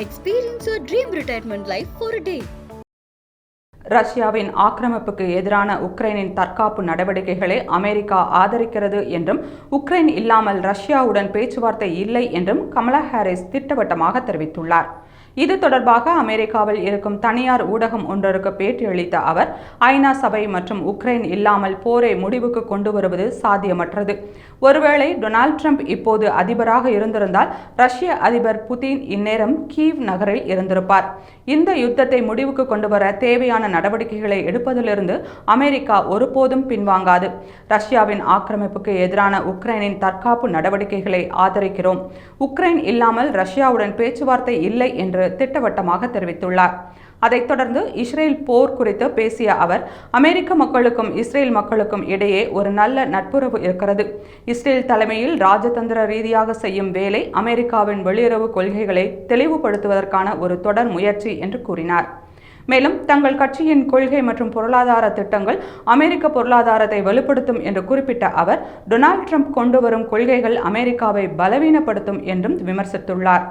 Experience your dream retirement life for day ரஷ்யாவின் ஆக்கிரமிப்புக்கு எதிரான உக்ரைனின் தற்காப்பு நடவடிக்கைகளை அமெரிக்கா ஆதரிக்கிறது என்றும் உக்ரைன் இல்லாமல் ரஷ்யாவுடன் பேச்சுவார்த்தை இல்லை என்றும் கமலா ஹாரிஸ் திட்டவட்டமாக தெரிவித்துள்ளார். இது தொடர்பாக அமெரிக்காவில் இருக்கும் தனியார் ஊடகம் ஒன்றருக்கு பேட்டியளித்த அவர் ஐநா சபை மற்றும் உக்ரைன் இல்லாமல் போரை முடிவுக்கு கொண்டு வருவது சாத்தியமற்றது. ஒருவேளை டொனால்ட் ட்ரம்ப் இப்போது அதிபராக இருந்திருந்தால் ரஷ்ய அதிபர் புதின் இந்நேரம் கீவ் நகரில் இருந்திருப்பார். இந்த யுத்தத்தை முடிவுக்கு கொண்டு வர தேவையான நடவடிக்கைகளை எடுப்பதிலிருந்து அமெரிக்கா ஒருபோதும் பின்வாங்காது. ரஷ்யாவின் ஆக்கிரமிப்புக்கு எதிரான உக்ரைனின் தற்காப்பு நடவடிக்கைகளை ஆதரிக்கிறோம். உக்ரைன் இல்லாமல் ரஷ்யாவுடன் பேச்சுவார்த்தை இல்லை என்று திட்டவட்டமாக தெரிவித்துள்ளார். அதைத் தொடர்ந்து இஸ்ரேல் போர் குறித்து பேசிய அவர் அமெரிக்க மக்களுக்கும் இஸ்ரேல் மக்களுக்கும் இடையே ஒரு நல்ல நட்புறவு இருக்கிறது. இஸ்ரேல் தலைமையில் ராஜதந்திர ரீதியாக செய்யும் வேலை அமெரிக்காவின் வெளியுறவு கொள்கைகளை தெளிவுபடுத்துவதற்கான ஒரு தொடர் முயற்சி என்று கூறினார். மேலும் தங்கள் கட்சியின் கொள்கை மற்றும் பொருளாதார திட்டங்கள் அமெரிக்க பொருளாதாரத்தை வலுப்படுத்தும் என்று குறிப்பிட்ட அவர் டொனால்ட் ட்ரம்ப் கொண்டு வரும் கொள்கைகள் அமெரிக்காவை பலவீனப்படுத்தும் என்றும் விமர்சித்துள்ளார்.